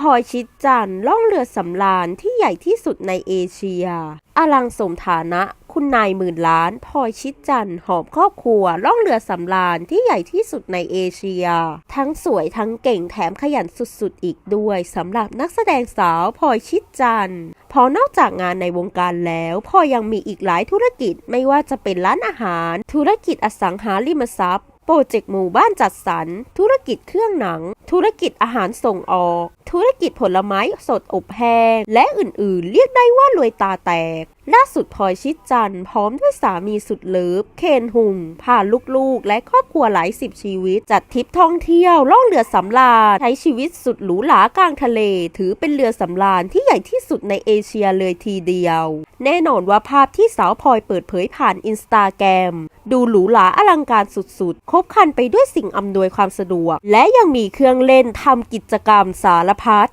พลอยชิดจันทร์ล่องเรือสำราญที่ใหญ่ที่สุดในเอเชีย อลังสมฐานะคุณนายหมื่นล้านพลอยชิดจันทร์หอบครอบครัวล่องเรือสำราญที่ใหญ่ที่สุดในเอเชีย ทั้งสวยทั้งเก่งแถมขยันสุดๆ อีกด้วยสำหรับนักแสดงสาวพลอยชิดจันทร์พอนอกจากงานในวงการแล้วพลอยยังมีอีกหลายธุรกิจไม่ว่าจะเป็นร้านอาหาร ธุรกิจอสังหาริมทรัพย์โปรเจกต์หมู่บ้านจัดสรร ธุรกิจเครื่องหนัง ธุรกิจอาหารส่งออก ธุรกิจผลไม้สดอบแห้ง และอื่นๆ เรียกได้ว่ารวยตาแตก ล่าสุดพลอยชิดจันพร้อมด้วยสามีสุดเลิฟ เคนหุงพาลูกๆ และครอบครัวหลายสิบชีวิต จัดทริปท่องเที่ยวล่องเรือสำราญใช้ชีวิตสุดหรูหรากลางทะเล ถือเป็นเรือสำราญที่ใหญ่ที่สุดในเอเชียเลยทีเดียว แน่นอนว่าภาพที่สาวพลอยเปิดเผยผ่านอินสตาแกรมดูหรูหราอลังการสุดๆ ครบครันไปด้วยสิ่งอำนวยความสะดวก และยังมีเครื่องเล่นทำกิจกรรมสารพัด